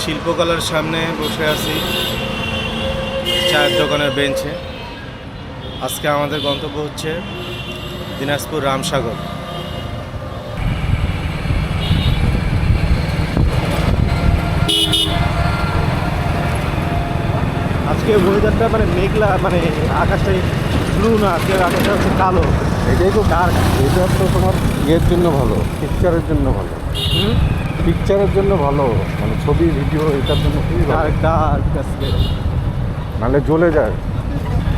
শিল্পকলার সামনে বসে আছি। চায়ের দোকানের বেঞ্চে। আজকে আমাদের গন্তব্য হচ্ছে দিনাজপুর রামসাগর। আজকে ওয়েদারটা মানে মেঘলা মানে আকাশটা ব্লু না আজকে আকাশটা হচ্ছে কালো। এটাই তো ডার্ক এটা তো তোমার ইয়ের জন্য ভালো পিকচারের জন্য ভালো। পিকচারের জন্য ভালো মানে ছবি ভিডিও এটার জন্য খুবই ভালো। ডার্ক ডার্ক আজকে নাহলে জ্বলে যায়।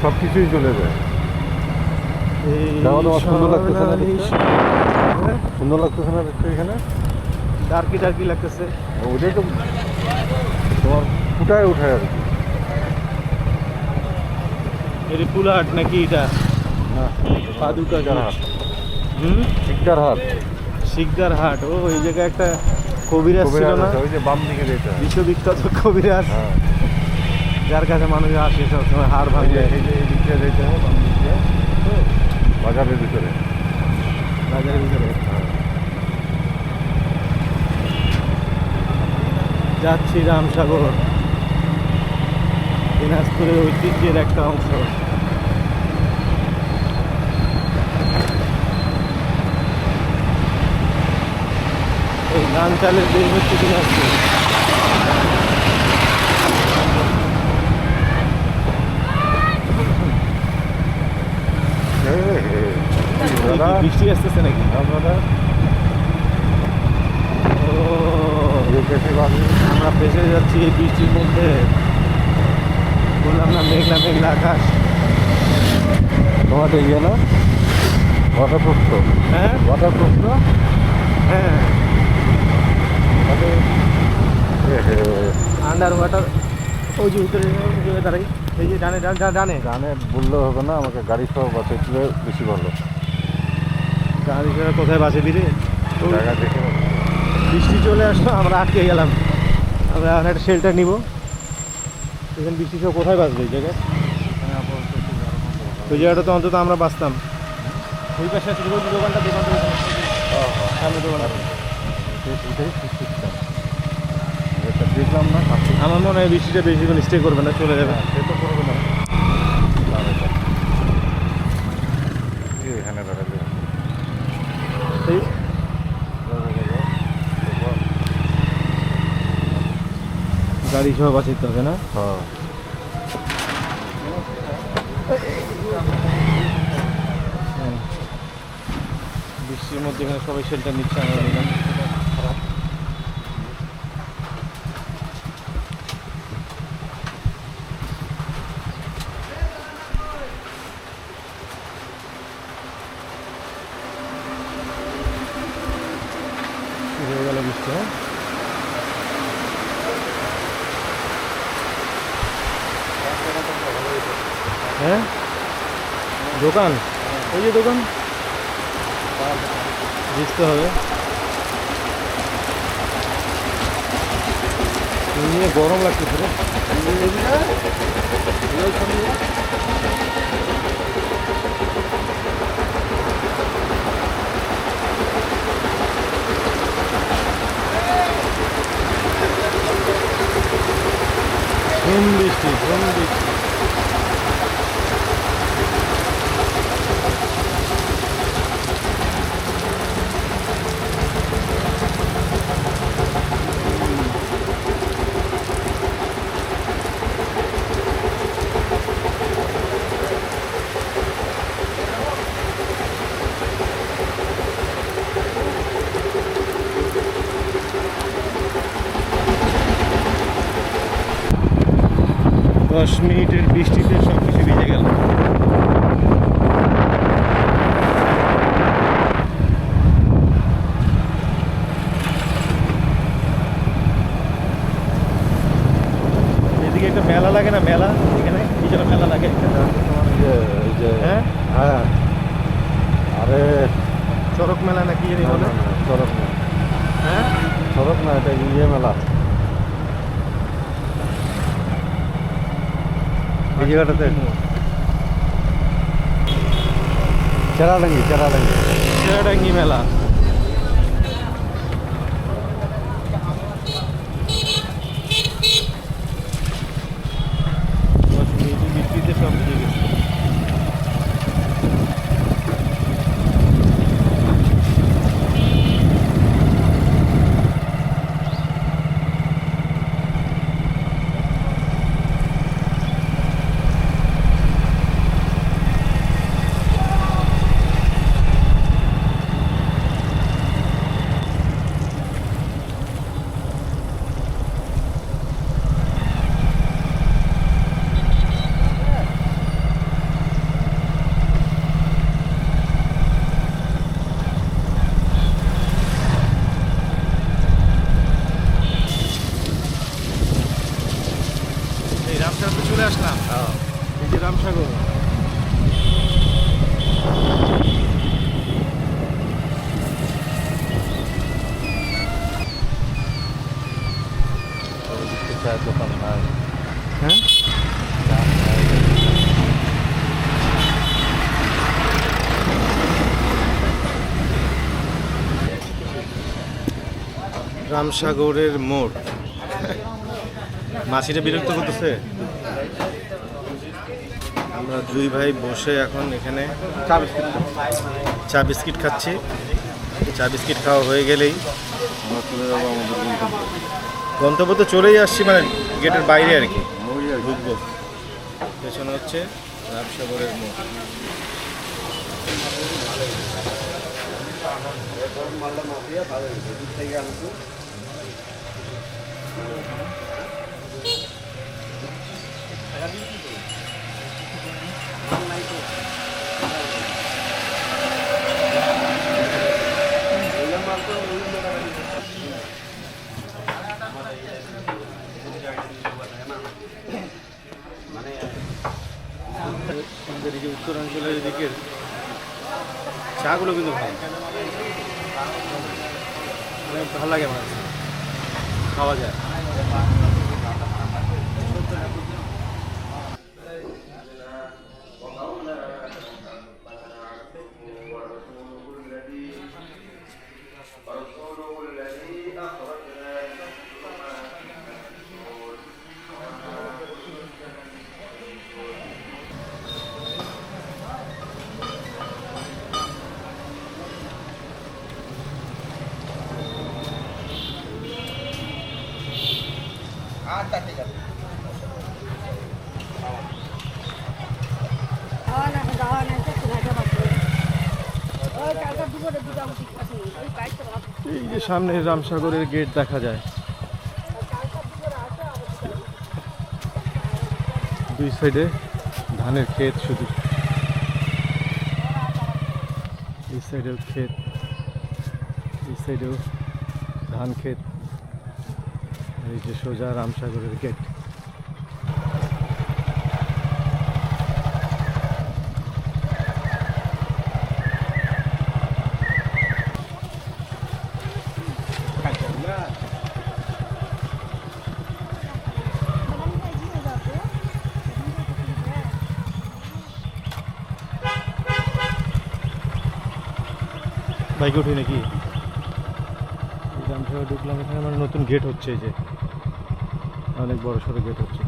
সব কিছুই জ্বলে যায়। সুন্দর লাগতেছে না সুন্দর লাগতেছে না দেখতে এখানে? ডার্কি ডার্কি লাগতেছে। ওটাই তো তোমার ফুটায় উঠায় আর কি। এটি পুলাহাট নাকি এটা? না পাদুকা হাট হুম? শিকদার হাট। শিকদার হাট। ও এই জায়গায় একটা কবিরাজ ছিল না? ওই যে বাম দিকে হয় বিশ্ববিখ্যাত কবিরাজ। হ্যাঁ। যার কাছে মানুষ আসে সবসময় হার ওই ভাঙে। এই যেতে বাজারের ভিতরে। বাজারের ভিতরে। যাচ্ছি রামসাগর। দিনাজপুরের ঐতিহ্যের একটা অংশ। এই ধান চালের দেশ হচ্ছে দিনাজপুর। বৃষ্টি আসতেছে নাকি? আপনারা আমরা ফেসে যাচ্ছি এই বৃষ্টির মধ্যে। বললাম না মেঘলা মেঘলা আকাশ। তোমাদের ইয়ে গেল ঘটাপ্রস্থ হ্যাঁ? ঘটাপ্রস্থ হ্যাঁ। আন্ডার ওয়াটার ওই যে যে দাঁড়াই। এই যে ডানে ডানে ডানে, ডানে। বললে হবে না আমাকে গাড়ি সহ বাসে তুলে বেশি ভালো। গাড়ি ঘোড়া কোথায় বাসে দিলে জায়গা দেখে বৃষ্টি চলে আসলো আমরা আটকে গেলাম। আমরা একটা শেল্টার নিব। এখানে বৃষ্টি সব কোথায় বাঁচবে এই জায়গায়? ওই জায়গাটা তো অন্তত আমরা বাঁচতাম। ওই পাশে দোকানটা দোকানটা সামনে দোকানটা। দেখলাম না আমার মনে হয় বৃষ্টিটা বেশিক্ষণ স্টে করবে না চলে যাবে। সে তো করবে না। এখানে দাঁড়ালে গাড়ি সহ বাঁচিতে হবে না? হ্যাঁ। হ্যাঁ। বৃষ্টির মধ্যে এখানে সবাই শেল্টার নিচ্ছে আমরা নিলাম খারাপ শুরু হয়ে গেল বৃষ্টি হ্যাঁ হ্যাঁ দোকান ওই যে দোকান বুঝতে হবে নিয়ে গরম লাগতেছে রে ঝুম বৃষ্টি দশ মিনিটের বৃষ্টিতে সব কিছু ভিজে গেল এদিকে একটা মেলা লাগে না মেলা এখানে যেন মেলা লাগে এটা হচ্ছে তোমার এই যে এই যে হ্যাঁ? হ্যাঁ আরে চরক মেলা নাকি জানি না, বলে না, না, সড়ক না হ্যাঁ সড়ক না এটা ইয়ে মেলা এই জায়গাটাতে চেরাডাঙ্গি চেরাডাঙ্গি চেরাডাঙ্গি মেলা বৃষ্টিতে সব ভিজে গেছে এই রামসাগর চলে আসলাম এই যে রামসাগর ওদিকে চায়ের দোকান নাই হ্যাঁ রামসাগরের মোড়। মাসিটা বিরক্ত করতেছে? আমরা দুই ভাই বসে এখন এখানে চা বিস্কিট চা বিস্কিট খাচ্ছি। চা বিস্কিট খাওয়া হয়ে গেলেই আমরা চলে যাব আমাদের গন্তব্য তো চলেই আসছি মানে গেটের বাইরে আর কি। ঢুকবো। পেছনে হচ্ছে রামসাগরের মোড়। আমাদের এই যে উত্তরাঞ্চলের দিকের চাগুলো কিন্তু ভালো। ভালো লাগে আমার। খাওয়া যায়। খাওয়া সামনে রামসাগরের গেট দেখা যায়। দুই সাইডে ধানের ক্ষেত শুধু। এই সাইডেও ক্ষেত, এই সাইডেও ধান ক্ষেত। এই যে সোজা রামসাগরের গেট। বাইকে উঠি নাকি? রামসাগর ঢুকলাম এখানে মানে নতুন গেট হচ্ছে এই যে। অনেক বড় সড়ো গেট হচ্ছে।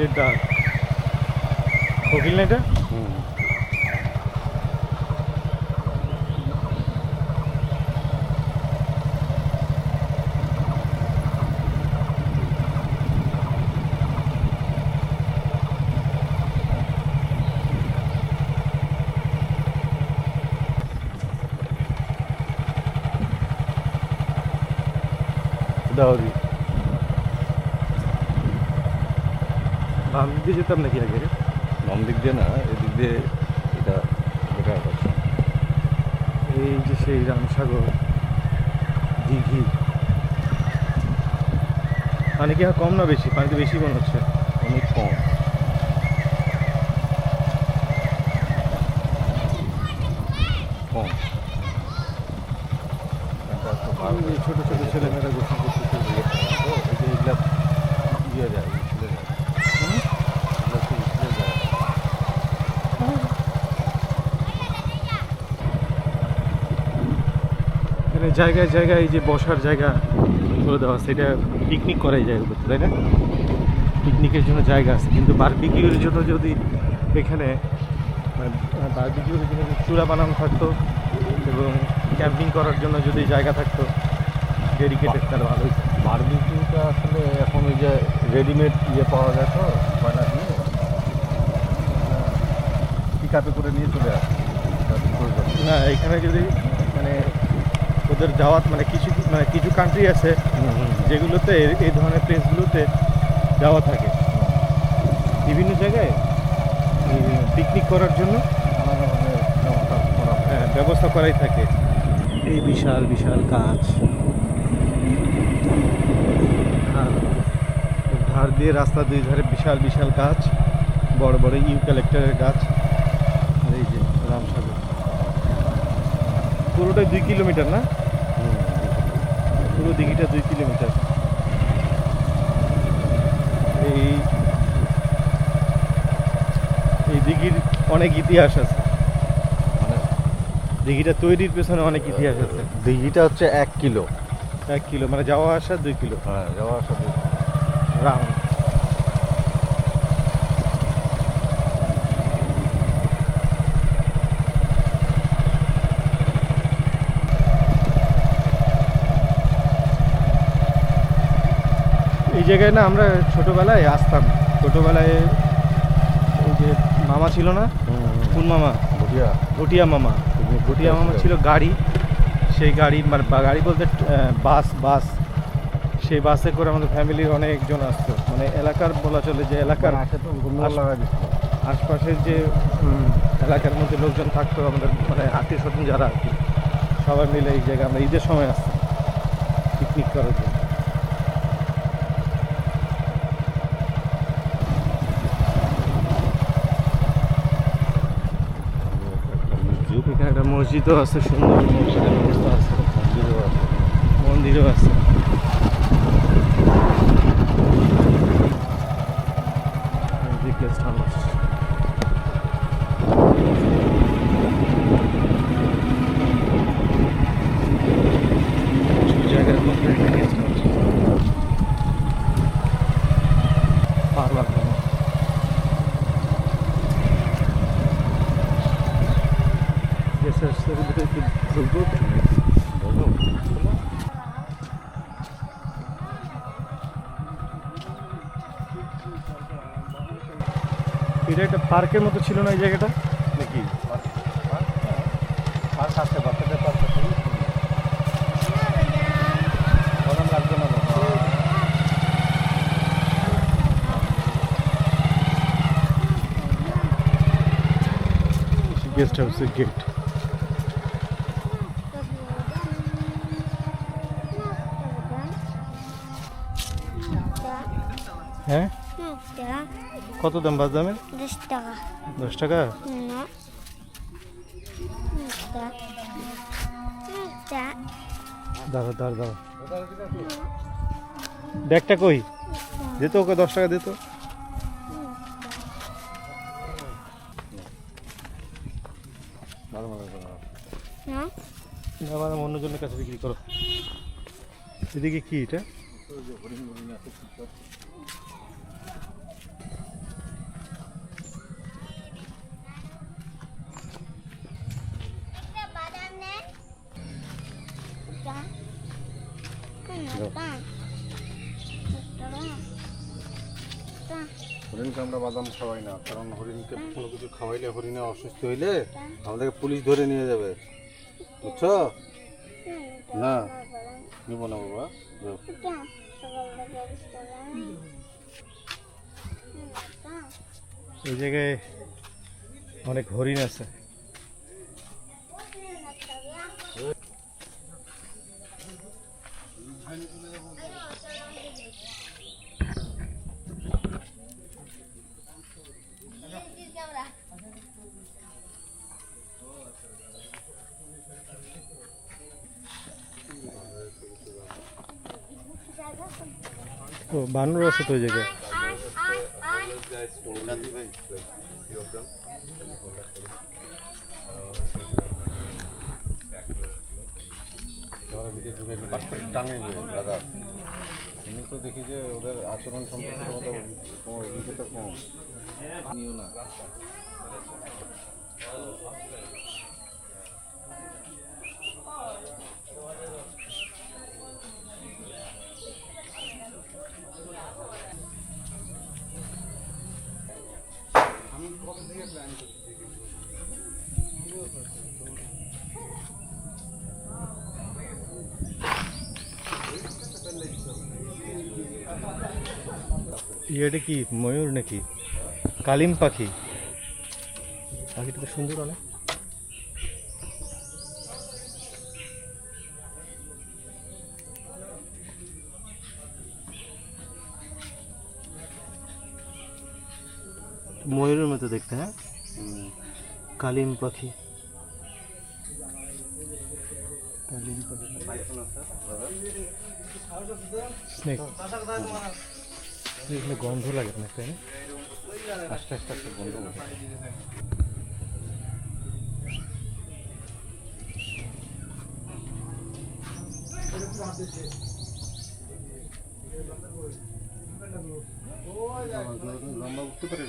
কোকিলের ডাক কোকিল না এটা দিয়ে যেতাম নাকি আগে? বাম দিক দিয়ে না এদিক দিয়ে এটা বেটার এই যে সেই রামসাগর দিঘি। পানি কি কম না বেশি? পানিতে বেশি মনে হচ্ছে। অনেক কম। কম। ছোট ছোট ছেলেমেয়েরা গোসল করতে শুরু করে। তো এই যে এগুলা ইয়ে যায় উছলে যায় হুম? এগুলা একটু উছলে যায় এখানে জায়গায় জায়গায় যে বসার জায়গা করে দেওয়া আছে এটা পিকনিক করাই যায় করতে তাই না? পিকনিকের জন্য জায়গা আছে কিন্তু বার্বিকিউর জন্য যদি এখানে বার্বিকিউর জন্য যদি চূড়া বানানো থাকতো এবং ক্যাম্পিং করার জন্য যদি জায়গা থাকতো ডেডিকেটেড তাহলে ভালো বার্বিকিউটা আসলে এখন ওই যে রেডিমেড ইয়ে পাওয়া যায় তো কয়লা দিয়ে। পিক আপে করে নিয়ে চলে আসে। তার। না এখানে যদি মানে ওদের যাওয়াত মানে কিছু মানে কিছু কান্ট্রি আছে যেগুলোতে এই- ধরনের প্লেসগুলোতে যাওয়া থাকে। বিভিন্ন জায়গায় পিকনিক করার জন্য আলাদাভাবে ব্যবস্থা হ্যাঁ, ব্যবস্থা করাই থাকে। এই বিশাল বিশাল গাছ। আর ধার দিয়ে রাস্তা দুই ধারে বিশাল বিশাল গাছ বড় বড় ইউ কালেক্টরের গাছ আর এই যে রামসাগর। পুরোটাই দুই কিলোমিটার না। পুরো দিঘিটা দুই কিলোমিটার। এই এই দিঘির অনেক ইতিহাস আছে। মানে দিঘিটা তৈরির পেছনে অনেক ইতিহাস আছে। দিঘিটা হচ্ছে এক কিলো। এক কিলো মানে যাওয়া আসা দুই কিলো। হ্যাঁ যাওয়া আসা দুই কিলো। রাউন্ড। জায়গায় না আমরা ছোটবেলায় আসতাম। ছোটবেলায় ওই যে মামা ছিল না? কোন মামা? বুঝিয়া ভুটিয়া মামা। ভুটিয়া মামা ছিল। গাড়ি। সেই গাড়ি মানে বা গাড়ি বলতে বাস বাস। সেই বাসে করে আমাদের ফ্যামিলির অনেকজন আসতো। মানে এলাকার বলা চলে যে এলাকার আস- আশপাশের যে এলাকার মধ্যে লোকজন থাকতো আমাদের মানে আত্মীয় স্বজন যারা আর কি সবাই মিলে এই জায়গায় আমরা ঈদের সময় আসতাম। পিকনিক করার জন্য এখানে একটা মসজিদও আছে সুন্দর মসজিদের ব্যবস্থা আছে মন্দিরও আছে মন্দিরও আছে গেস্ট হাউস জায়গার মধ্যে একটা গেস্ট হাউস পার্লার গেস্ট হাউসের ভিতরে একটু ঢুকবো বলো একটা পার্কের মতো ছিল না এই জায়গাটা? নাকি? পার্ক আসতে বাচ্চাদের পার্ক গেস্ট হাউসের গেট কত দাম বাস দামের দশ টাকা? দশ টাকা দাঁড়া দাঁড়া দাঁড়া ব্যাগটা কই? দিত ওকে দশ টাকা দিত? মানে অন্যজনের কাছে বিক্রি করো। এদিকে কি এটা হরিণকে আমরা বাদাম খাওয়াই না কারণ হরিণকে কোনো কিছু খাওয়াইলে হরিণে অসুস্থ হইলে আমাদেরকে পুলিশ ধরে নিয়ে যাবে। বুঝছ? না? নিব না বাবা এই জায়গায় অনেক হরিণ আছে। ও বানর টাঙে গিয়ে দাদা আমি তো দেখি যে ওদের আচরণ সম্পর্কে অভিজ্ঞতা কম না ইয়েটা কি? ময়ূর নাকি? কালিম পাখি। পাখিটা তো সুন্দর অনেক। ময়ূরের মতো দেখতে হ্যাঁ? কালিম পাখি। কালিম পাখি। স্নেক এগুলো গন্ধ লাগে না তাই না? আস্তে আস্তে আস্তে বন্ধ হবে লম্বা উঠতে পারে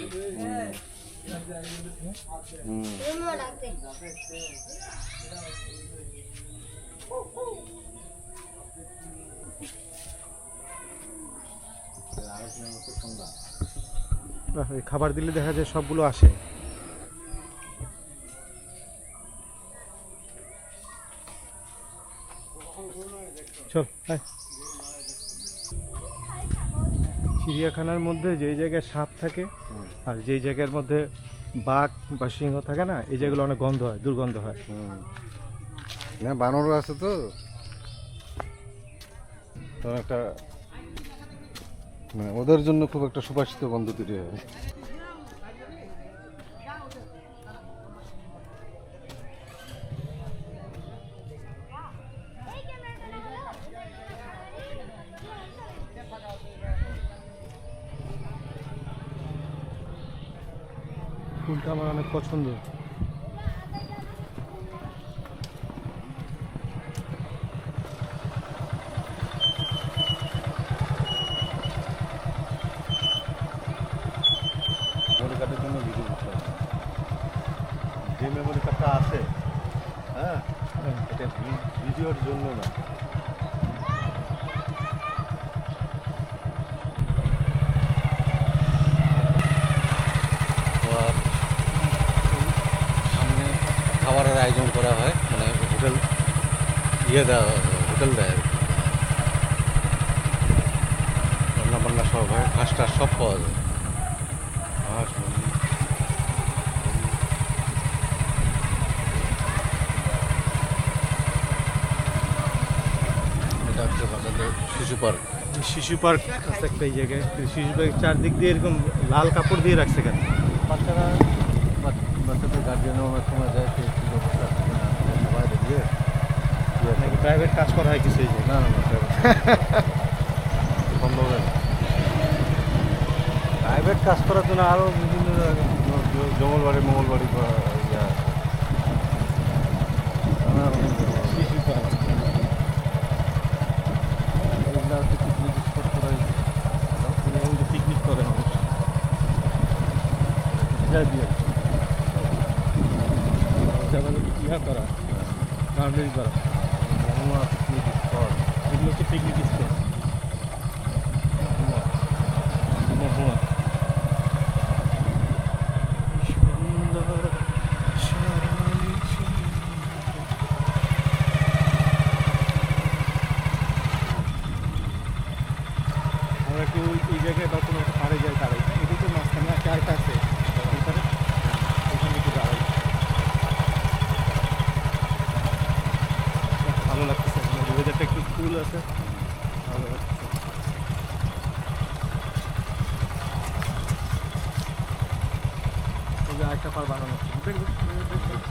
খাবার দিলে দেখা যায় সবগুলো আসে চল। চিড়িয়াখানার মধ্যে যেই জায়গায় সাপ থাকে, আর যেই জায়গার মধ্যে বাঘ বা সিংহ থাকে না, এই জায়গাগুলো অনেক গন্ধ হয়, দুর্গন্ধ হয়। না বানরও আছে তো একটা মানে ওদের জন্য খুব একটা সুপাসিত গন্ধ তৈরি হয় ফুলটা আমার অনেক পছন্দ মেমোরি কার্ডের জন্য ভিডিও করতে হবে যে মেমোরি কার্ডটা আছে হ্যাঁ এটা ভিডিওর জন্য না সামনে খাবারের আয়োজন করা হয় মানে হোটেল ইয়ে দেওয়া হোটেল দেয় আর কি। রান্না বান্না সব হয় ঘাস টাস সব পাওয়া যায় ঘাস মুরগি এটা হচ্ছে বাচ্চাদের শিশু পার্ক? শিশু পার্ক আছে একটা এই জায়গায়। শিশু পার্ক চারদিক দিয়ে এরকম লাল কাপড় দিয়ে রাখছে কেন? বাচ্চারা বাচ- বাচ্চাদের গার্জিয়ানও অনেক সময় যায় সবাই দেখবে নাকি প্রাইভেট কাজ করা হয় কিছু এই না না সম্ভব হয় প্রাইভেট কাজ করার জন্য আরও বিভিন্ন জঙ্গলবাড়ি মঙ্গলবাড়ি জঙ্গলবাড়ি। শিশু পার্ক। এগুলো হচ্ছে স্পট করা হয়েছে। পিকনিক করে মানুষ ইয়া করা গার্ডেন করা। পিকনিক স্পট এগুলো হচ্ছে পিকনিক স্পট মহুয়া সুন্দর আছে ভালো লাগছে। এই যে আরেকটা পার বানানো হচ্ছে দেখ, দেখ, দেখ, দেখ, দেখ।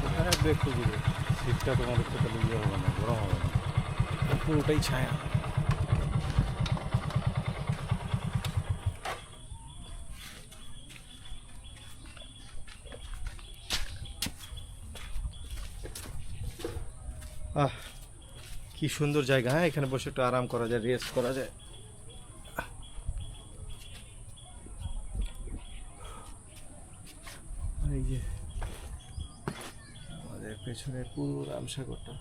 কোথায় আসবে একটু দূরে শীতটা তোমার একটু তাহলে ইয়ে হবে না গরম হবে না পুরোটাই ছায়া। আহ, কি সুন্দর জায়গা হ্যাঁ? এখানে বসে একটু আরাম করা যায় রেস্ট করা যায়। এই যে, আমাদের পেছনে পুরো রামসাগরটা।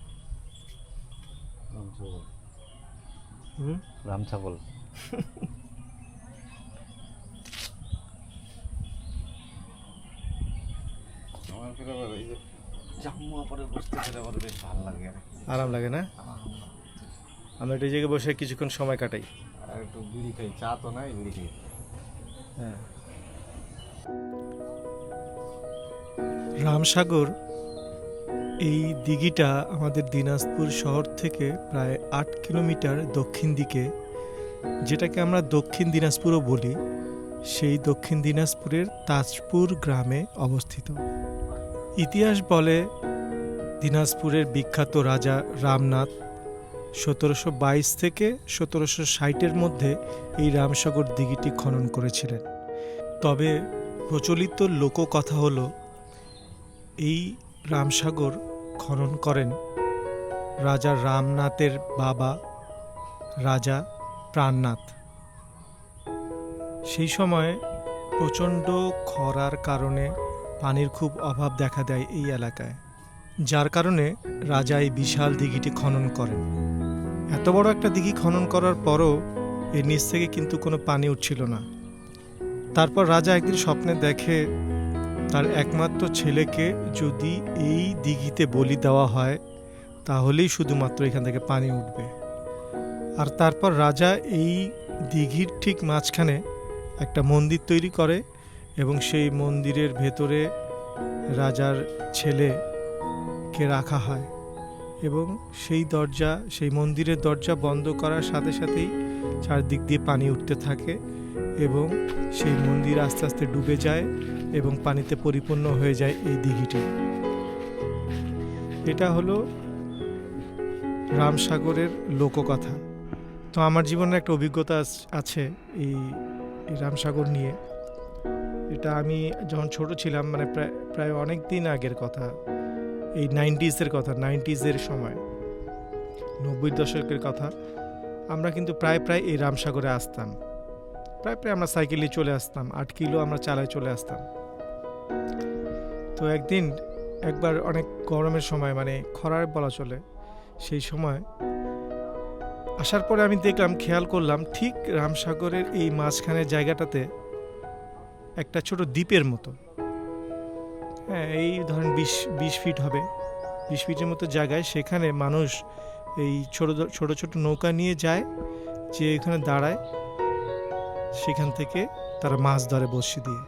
ভালো লাগে। আর কি। আরাম লাগে না? আমরা একটা জায়গায় বসে কিছুক্ষণ সময় কাটাই। আর একটু বিড়ি খাই চা তো নাই বিড়ি খাই। হ্যাঁ। রামসাগর এই দিঘিটা আমাদের দিনাজপুর শহর থেকে প্রায় আট কিলোমিটার দক্ষিণ দিকে, যেটাকে আমরা দক্ষিণ দিনাজপুরও বলি। সেই দক্ষিণ দিনাজপুরের তাজপুর গ্রামে অবস্থিত। ইতিহাস বলে দিনাজপুরের বিখ্যাত রাজা রামনাথ সতেরোশো বাইশ থেকে সতেরোশো ষাটের মধ্যে এই রামসাগর দিঘিটি খনন করেছিলেন। তবে প্রচলিত লোককথা হলো, এই রামসাগর খনন করেন। রাজা রামনাথের বাবা, রাজা প্রাণনাথ। সেই সময় প্রচণ্ড খরার কারণে পানির খুব অভাব দেখা দেয় এই এলাকায়, যার কারণে রাজা এই বিশাল দিঘিটি খনন করেন। এত বড় একটা দিঘি খনন করার পরও এর নিচ থেকে কিন্তু কোনো পানি উঠছিল না। তারপর রাজা একদিন স্বপ্নে দেখে তার একমাত্র ছেলেকে যদি এই দিঘিতে বলি দেওয়া হয়, তাহলেই শুধুমাত্র এখান থেকে পানি উঠবে। আর তারপর রাজা এই দিঘির ঠিক মাঝখানে একটা মন্দির তৈরি করে এবং সেই মন্দিরের ভেতরে রাজার ছেলেকে রাখা হয় এবং সেই দরজা, সেই মন্দিরের দরজা বন্ধ করার সাথে সাথেই চারদিক দিয়ে পানি উঠতে থাকে। এবং সেই মন্দির আস্তে আস্তে ডুবে যায় এবং পানিতে পরিপূর্ণ হয়ে যায় এই দিঘিটি। এটা হলো রামসাগরের লোককথা। তো আমার জীবনে একটা অভিজ্ঞতা আছে এই এই রামসাগর নিয়ে। এটা আমি যখন ছোট ছিলাম মানে প্রায় প্রায় অনেক দিন আগের কথা, এই নাইনটিজের কথা, নাইনটিজের সময়, নব্বই দশকের কথা, আমরা কিন্তু প্রায় প্রায় এই রামসাগরে আসতাম। প্রায় প্রায় আমরা সাইকেলে চলে আসতাম, আট কিলো আমরা চালায় চলে আসতাম। তো একদিন, একবার অনেক গরমের সময় মানে খরার বলা চলে, সেই সময় আসার পরে আমি দেখলাম, খেয়াল করলাম, ঠিক রামসাগরের এই মাঝখানের জায়গাটাতে একটা ছোট দ্বীপের মতো। হ্যাঁ এই ধরেন বিশ বিশ ফিট হবে, বিশ ফিটের মতো জায়গায়, সেখানে মানুষ এই ছোট ছোট ছোট নৌকা নিয়ে যায়, যে এখানে দাঁড়ায়। সেখান থেকে তারা মাছ ধরে বসে দিয়ে।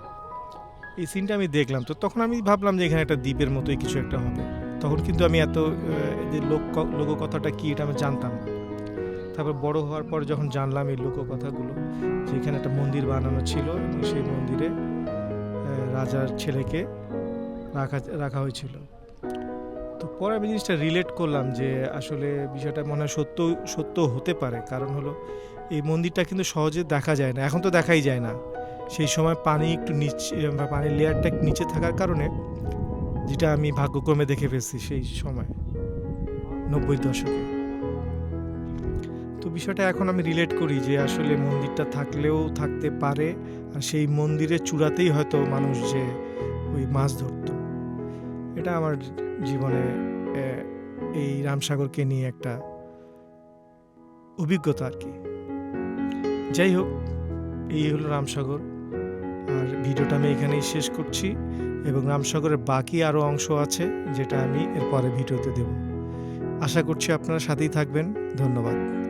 এই সিনটা আমি দেখলাম। তো তখন আমি ভাবলাম যে এখানে একটা দ্বীপের মতোই কিছু একটা হবে। তখন কিন্তু আমি এত এদের লোক, লোককথাটা কি এটা আমি জানতাম না। তারপর বড় হওয়ার পর যখন জানলাম এই লোককথাগুলো, যে এখানে একটা মন্দির বানানো ছিল এবং সেই মন্দিরে রাজার ছেলেকে রাখা রাখা হয়েছিল। তো পরে আমি জিনিসটা রিলেট করলাম যে আসলে বিষয়টা মনে হয় সত্য সত্য হতে পারে। কারণ হলো এই মন্দিরটা কিন্তু সহজে দেখা যায় না, এখন তো দেখাই যায় না। সেই সময় পানি একটু নিচে বা পানির লেয়ারটা নিচে থাকার কারণে, যেটা আমি ভাগ্যক্রমে দেখে ফেলছি সেই সময়, নব্বই দশকে। তো বিষয়টা এখন আমি রিলেট করি যে আসলে মন্দিরটা থাকলেও থাকতে পারে, আর সেই মন্দিরের চূড়াতেই হয়তো মানুষ যে ওই মাছ ধরত। এটা আমার জীবনে এই রামসাগরকে নিয়ে একটা অভিজ্ঞতা আর কি। যাই হোক, এই হলো রামসাগর। আর ভিডিওটা আমি এখানেই শেষ করছি এবং রামসাগরের বাকি আরও অংশ আছে যেটা আমি এরপরে ভিডিওতে দেব। আশা করছি আপনারা সাথেই থাকবেন। ধন্যবাদ।